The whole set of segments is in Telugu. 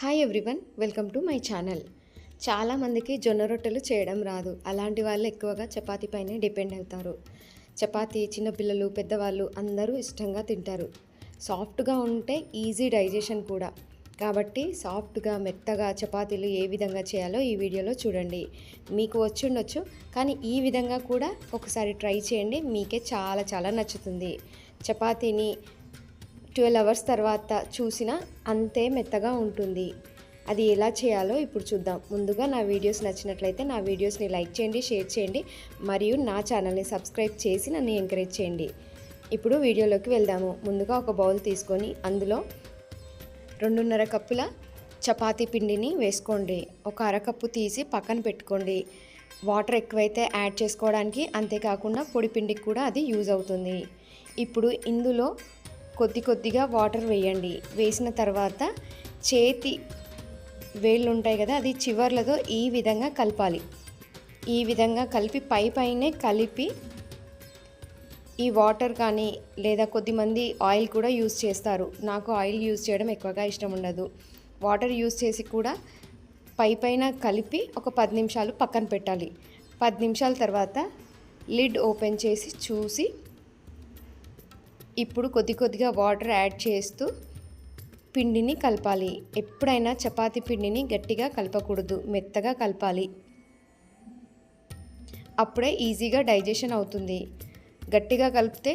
Hi everyone welcome to my channel చాలామందికి జొన్న రొట్టెలు చేయడం రాదు. అలాంటి వాళ్ళు ఎక్కువగా చపాతీ పైనే డిపెండ్ అవుతారు. చపాతీ చిన్నపిల్లలు పెద్దవాళ్ళు అందరూ ఇష్టంగా తింటారు. సాఫ్ట్గా ఉంటే ఈజీ డైజెషన్ కూడా. కాబట్టి సాఫ్ట్గా మెత్తగా చపాతీలు ఏ విధంగా చేయాలో ఈ వీడియోలో చూడండి. మీకు వచ్చి ఉండొచ్చు. కానీ ఈ విధంగా కూడా ఒకసారి ట్రై చేయండి. మీకే చాలా చాలా నచ్చుతుంది. చపాతీని ట్వెల్వ్ అవర్స్ తర్వాత చూసినా అంతే మెత్తగా ఉంటుంది. అది ఎలా చేయాలో ఇప్పుడు చూద్దాం. ముందుగా నా వీడియోస్ నచ్చినట్లయితే నా వీడియోస్ని లైక్ చేయండి షేర్ చేయండి మరియు నా ఛానల్ని సబ్స్క్రైబ్ చేసి నన్ను ఎంకరేజ్ చేయండి. ఇప్పుడు వీడియోలోకి వెళ్దాము. ముందుగా ఒక బౌల్ తీసుకొని అందులో రెండున్నర కప్పుల చపాతీ పిండిని వేసుకోండి. ఒక అరకప్పు తీసి పక్కన పెట్టుకోండి. వాటర్ ఎక్కువైతే యాడ్ చేసుకోవడానికి అంతేకాకుండా పొడి పిండికి కూడా అది యూజ్ అవుతుంది. ఇప్పుడు ఇందులో కొద్ది కొద్దిగా వాటర్ వేయండి. వేసిన తర్వాత చేతి వేళ్ళు ఉంటాయి కదా అది చివర్లతో ఈ విధంగా కలపాలి. ఈ విధంగా కలిపి పై పైనే కలిపి ఈ వాటర్ కానీ లేదా కొద్దిమంది ఆయిల్ కూడా యూస్ చేస్తారు. నాకు ఆయిల్ యూస్ చేయడం ఎక్కువగా ఇష్టం ఉండదు. వాటర్ యూస్ చేసి కూడా పై పైన కలిపి ఒక పది నిమిషాలు పక్కన పెట్టాలి. పది నిమిషాల తర్వాత లిడ్ ఓపెన్ చేసి చూసి ఇప్పుడు కొద్ది కొద్దిగా వాటర్ యాడ్ చేస్తూ పిండిని కలపాలి. ఎప్పుడైనా చపాతీ పిండిని గట్టిగా కలపకూడదు. మెత్తగా కలపాలి. అప్పుడే ఈజీగా డైజెషన్ అవుతుంది. గట్టిగా కలిపితే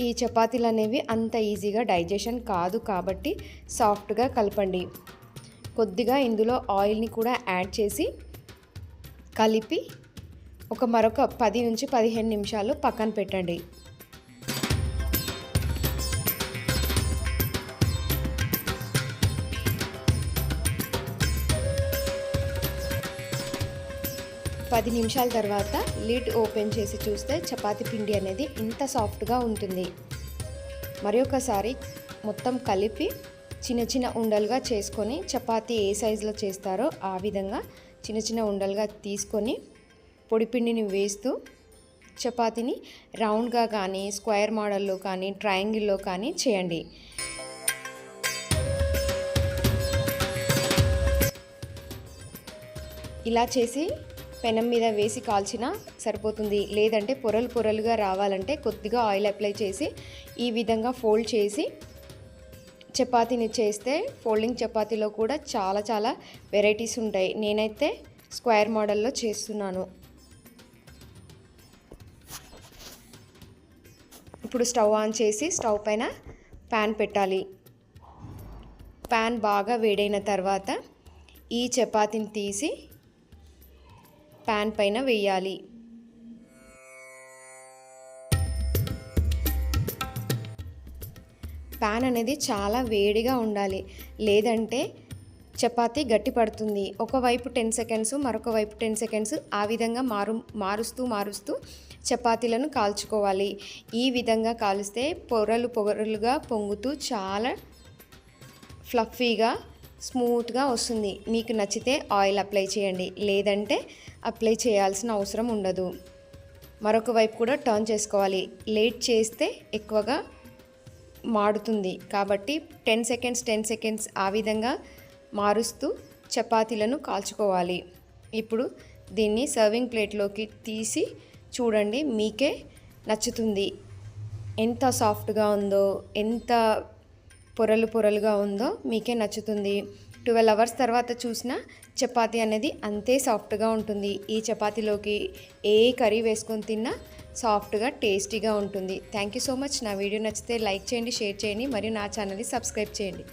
ఈ చపాతీలు అనేవి అంత ఈజీగా డైజెషన్ కాదు కాబట్టి సాఫ్ట్గా కలపండి. కొద్దిగా ఇందులో ఆయిల్ని కూడా యాడ్ చేసి కలిపి ఒక మరొక పది నుంచి పదిహేను నిమిషాలు పక్కన పెట్టండి. పది నిమిషాల తర్వాత లిడ్ ఓపెన్ చేసి చూస్తే చపాతీ పిండి అనేది ఇంత సాఫ్ట్గా ఉంటుంది. మరి ఒకసారి మొత్తం కలిపి చిన్న చిన్న ఉండలుగా చేసుకొని చపాతీ ఏ సైజులో చేస్తారో ఆ విధంగా చిన్న చిన్న ఉండలుగా తీసుకొని పొడిపిండిని వేస్తూ చపాతీని రౌండ్గా కానీ స్క్వేర్ మోడల్లో కానీ ట్రయాంగిల్లో కానీ చేయండి. ఇలా చేసి పెనం మీద వేసి కాల్చినా సరిపోతుంది. లేదంటే పొరలు పొరలుగా రావాలంటే కొద్దిగా ఆయిల్ అప్లై చేసి ఈ విధంగా ఫోల్డ్ చేసి చపాతీని చేస్తే ఫోల్డింగ్ చపాతీలో కూడా చాలా చాలా వెరైటీస్ ఉంటాయి. నేనైతే స్క్వేర్ మోడల్లో చేస్తున్నాను. ఇప్పుడు స్టవ్ ఆన్ చేసి స్టవ్ పైన ప్యాన్ పెట్టాలి. ప్యాన్ బాగా వేడైన తర్వాత ఈ చపాతీని తీసి ప్యాన్ పైన వేయాలి. ప్యాన్ అనేది చాలా వేడిగా ఉండాలి. లేదంటే చపాతీ గట్టి పడుతుంది. ఒకవైపు టెన్ సెకండ్స్ మరొక వైపు టెన్ సెకండ్స్ ఆ విధంగా మారు మారుస్తూ మారుస్తూ చపాతీలను కాల్చుకోవాలి. ఈ విధంగా కాలుస్తే పొరలు పొరలుగా పొంగుతూ చాలా ఫ్లఫీగా స్మూత్గా వస్తుంది. మీకు నచ్చితే ఆయిల్ అప్లై చేయండి. లేదంటే అప్లై చేయాల్సిన అవసరం ఉండదు. మరొక వైపు కూడా టర్న్ చేసుకోవాలి. లేట్ చేస్తే ఎక్కువగా మాడుతుంది. కాబట్టి టెన్ సెకండ్స్ టెన్ సెకండ్స్ ఆ విధంగా మారుస్తూ చపాతీలను కాల్చుకోవాలి. ఇప్పుడు దీన్ని సర్వింగ్ ప్లేట్లోకి తీసి చూడండి. మీకే నచ్చుతుంది. ఎంత సాఫ్ట్గా ఉందో ఎంత పొరలు పొరలుగా ఉందో మీకే నచ్చుతుంది. ట్వెల్వ్ అవర్స్ తర్వాత చూసిన చపాతి అనేది అంతే సాఫ్ట్గా ఉంటుంది. ఈ చపాతీలోకి ఏ కర్రీ వేసుకొని తిన్నా సాఫ్ట్గా టేస్టీగా ఉంటుంది. Thank you so much. నా వీడియో నచ్చితే లైక్ చేయండి షేర్ చేయండి మరియు నా ఛానల్ని సబ్స్క్రైబ్ చేయండి.